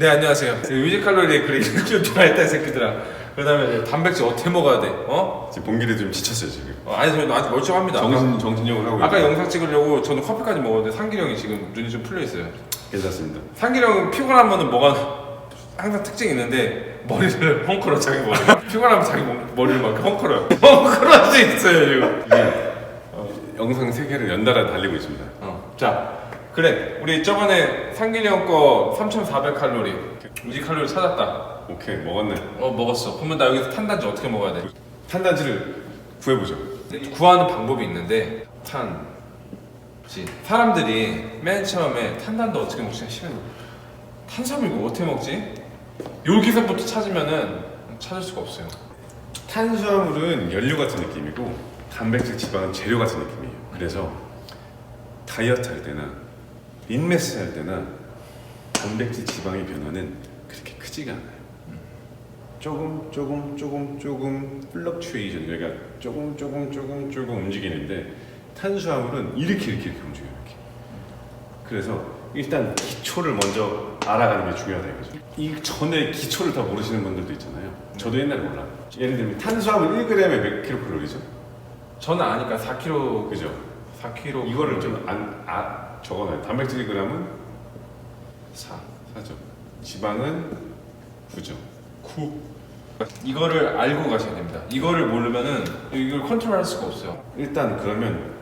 네 안녕하세요. 위지 칼로리에 그래 이렇게 좋아했다 이 새끼들아. 그 다음에 단백질 어떻게 먹어야 돼? 어? 지금 봉기를 좀 지쳤어요 지금. 어, 아니 저는 아직 멀쩡합니다. 정신 정신력을 하고 아까 있는데. 영상 찍으려고 저는 커피까지 먹었는데 형이 지금 눈이 좀 풀려 있어요. 괜찮습니다. 상길이 형은 피곤하면은 뭐가 항상 특징이 있는데 머리를 헝클어 자기 머리. 피곤하면 자기 머- 머리를 막 헝클어요. 헝클어할 수 있어요 지금. 이게 영상 세 개를 연달아 달리고 있습니다. 어. 자 그래 우리 저번에 상길이 형거 3,400 칼로리 위지 칼로리 찾았다. 오케이 먹었네. 어 먹었어. 그러면 나 여기서 탄단지 어떻게 먹어야 돼? 탄단지를 구해보죠. 구하는 방법이 있는데 탄 지. 사람들이 맨 처음에 탄단도 어떻게 먹지 싶으면 탄수화물 이거 어떻게 먹지? 여기서부터 찾으면은 찾을 수가 없어요. 탄수화물은 연료 같은 느낌이고 단백질, 지방은 재료 같은 느낌이에요. 그래서 다이어트 할 때나 인매스 할 때나 단백질, 지방의 변화는 그렇게 크지가 않아요. 조금 조금 조금 조금 플럭추에이션 그러니까 조금 조금 조금 조금 움직이는데 탄수화물은 이렇게 이렇게 이렇게 움직여요. 이렇게. 그래서 일단 기초를 먼저 알아가는 게 중요하다 이거죠. 이 전에 기초를 다 모르시는 분들도 있잖아요. 저도 옛날에 몰라요. 예를 들면 탄수화물 1g에 몇 킬로칼로리죠? 저는 아니까 4kg 그죠? 4kg 이거를 좀 안 아, 적어놔요. 단백질 1g은 4 4죠. 지방은 9죠. 9 이거를 알고 가셔야 됩니다. 이거를 모르면은 이걸 컨트롤할 수가 없어요. 일단 그러면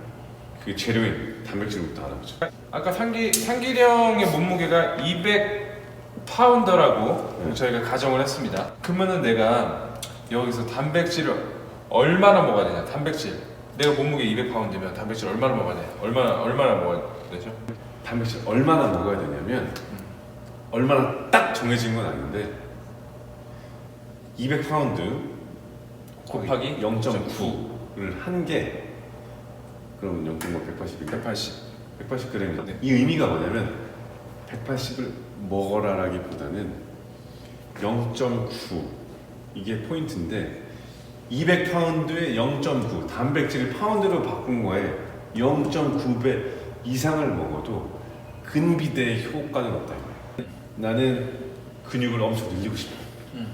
그 재료인 단백질부터 알아보죠. 아까 상기 형의 몸무게가 200 파운더라고 네. 저희가 가정을 했습니다. 그러면은 내가 여기서 단백질을 얼마나 먹어야 되냐? 단백질. 내가 몸무게 200 파운드면 단백질 얼마나 먹어야 돼? 얼마나 얼마나 먹어야 되죠? 단백질 얼마나 먹어야 되냐면 얼마나 딱 정해진 건 아닌데 200파운드 곱하기 0.9를 한개 그러면 0.9 180인가? 180. 180g이죠. 네. 이 의미가 뭐냐면 180을 먹어라라기보다는 0.9 이게 포인트인데 200파운드에 0.9 단백질을 파운드로 바꾼 거에 0.9배 이상을 먹어도 근비대의 효과는 없다 이거예요. 나는 근육을 엄청 늘리고 싶어. 음.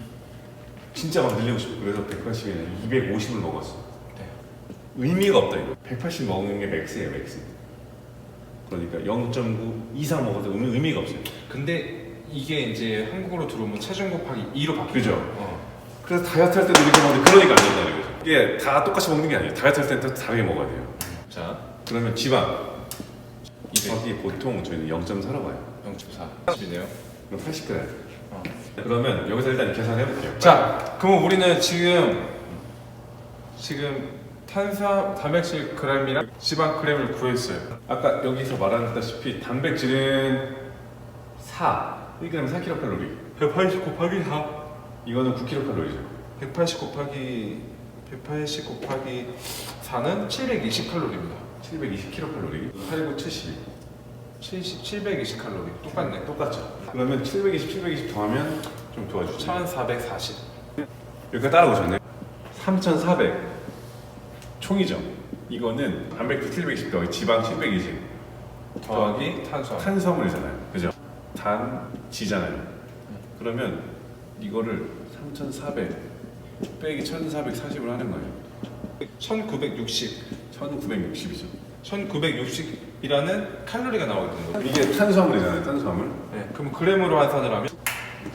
진짜 막 늘리고 싶어. 그래서 180에 250을 먹었어. 네. 의미가 없다 이거. 180 먹는 게 맥스예요 맥스. 그러니까 0.9 이상 먹어도 의미, 의미가 없어요. 근데 이게 이제 한국으로 들어오면 체중 곱하기 2로 바뀌죠. 그죠. 어. 그래서 다이어트 할 때도 이렇게 먹는데 그러니까 안 된다는 거죠. 이게 다 똑같이 먹는 게 아니에요. 다이어트 할 때는 또 다르게 먹어야 돼요. 자, 그러면 지방 200. 거기 보통 저희는 0.4라고 봐요. 0.4. 10이네요. 그럼 80g. 어. 그러면 여기서 일단 계산해 볼게요. 자, 그럼 우리는 지금 지금 탄수화 단백질 그램이랑 지방 그램을 구했어요. 아까 여기서 말한다시피 단백질은 4, 1g 4kcal. 180 곱하기 4. 이거는 9kcal죠. 180 곱하기 180 곱하기 4는 720 칼로리입니다. 720kcal. 89, 72. 70, 720 칼로리. 똑같네. 똑같죠. 그러면 720, 720 더하면 좀 도와주세요. 1440. 여기가 따라오셨네. 3,400 총이죠. 이거는 단백질 720 더하기 지방 720 더하기 탄수화물. 탄수화물이잖아요. 그죠? 단 지잖아요. 그러면 이거를 3,400 빼기 1,440을 하는 거예요. 1960. 1,960이죠. 1960이라는 칼로리가 나오거든요. 이게 탄수화물이잖아요. 탄수화물. 네, 그럼 그램으로 환산을 하면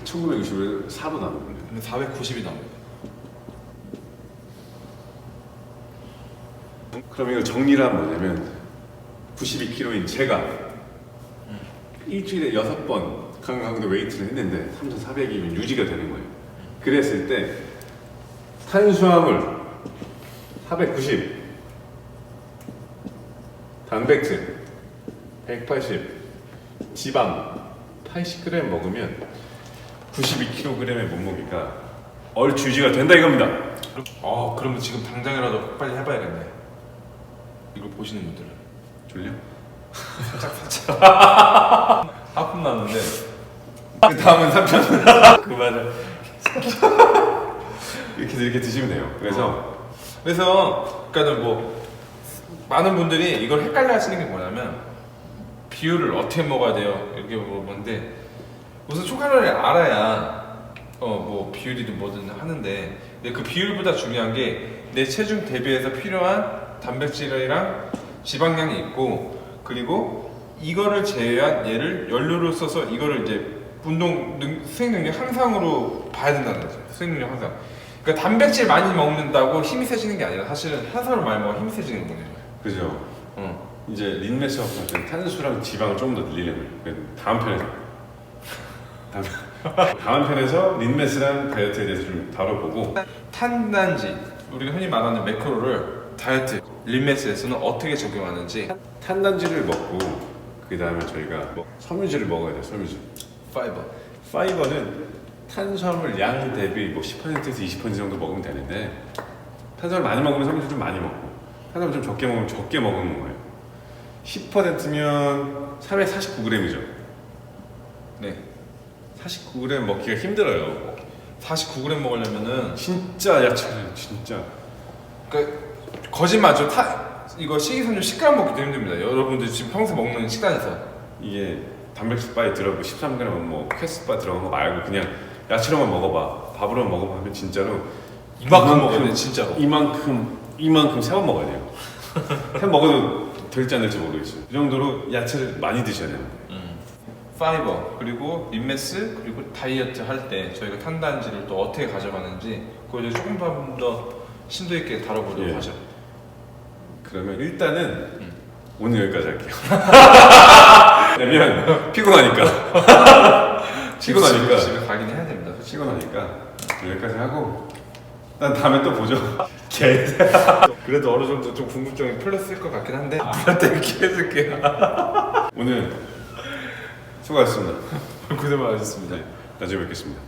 1960을 4로 나누면 그러면 490이 나옵니다. 그럼 이거 정리를 하면 뭐냐면 92kg인 제가 일주일에 6번 강강도 웨이트를 했는데 3,400이면 유지가 되는 거예요. 그랬을 때 탄수화물 490 단백질 180 지방 80g 먹으면 92kg의 몸무게가 얼추 유지가 된다 이겁니다. 어, 그러면 지금 당장이라도 빨리 해봐야겠네. 이걸 보시는 분들은 졸려? 살짝 살짝 하품 나는데 그 다음은 3천. 그 맞아. 이렇게 이렇게 드시면 돼요. 그래서 그래서 그러니까는 뭐 많은 분들이 이걸 헷갈려 하시는 게 뭐냐면 비율을 어떻게 먹어야 돼요 이렇게 물어보는데 우선 초칼로리를 알아야 어 뭐 비율이든 뭐든 하는데 근데 그 비율보다 중요한 게 내 체중 대비해서 필요한 단백질이랑 지방량이 있고 그리고 이거를 제외한 얘를 연료로 써서 이거를 이제 운동 능, 수행 능력 향상으로 봐야 된다는 거죠. 수행 능력 향상. 그러니까 단백질 많이 먹는다고 힘이 세지는 게 아니라 사실은 탄수화물 많이 먹어 힘이 세지는 거예요. 그죠? 어. 이제 린메스 같은 경우는 탄수랑 지방을 조금 더 늘리려면 다음 편에서. 다음, 다음 편에서 린메스랑 다이어트에 대해서 좀 다뤄보고. 탄단지. 우리가 흔히 말하는 매크로를 다이어트 림메스에서는 어떻게 적용하는지. 탄단지를 먹고 그 다음에 저희가 뭐 섬유질을 먹어야 돼요 섬유질 파이버 파이버는 탄수화물 양 대비 뭐 10%에서 20% 정도 먹으면 되는데 탄수화물 많이 먹으면 섬유질 좀 많이 먹고 탄수화물 좀 적게 먹으면 적게 먹는 거예요. 10%면 349g이죠. 네. 49g 먹기가 힘들어요. 49g 먹으려면은 진짜 야채는 진짜. 그러니까 거짓말 죠. 타 이거 식이섬유 10g 먹기도 힘듭니다. 여러분들 지금 평소 먹는 식단에서. 이게 단백질 바에 들어가고 13g 뭐 퀘스 바 들어간 거 말고 그냥 야채로만 먹어봐 밥으로만 먹어봐 하면 진짜로 이만큼 먹어야 돼 진짜로 이만큼 이만큼 세 번 먹어야 돼요. 세 번 먹어도 될지 안 될지 모르겠어요. 이 정도로 야채를 많이 드셔야 돼요. 파이버 그리고 림메스 그리고 다이어트 할 때 저희가 탄단지를 또 어떻게 가져가는지 그걸 이제 조금 더 심도 있게 다뤄보도록 예. 하죠 그러면 일단은 오늘 여기까지 할게요. 왜냐면 피곤하니까. 피곤하니까. 집에, 가긴 해야 됩니다. 피곤하니까 여기까지 하고 난 다음에 또 보죠. 개. 그래도 어느 정도 좀 궁금증이 풀렸을 것 같긴 한데 앞으로 이렇게 해줄게요 오늘 수고하셨습니다. 고생 많으셨습니다 네, 나중에 뵙겠습니다.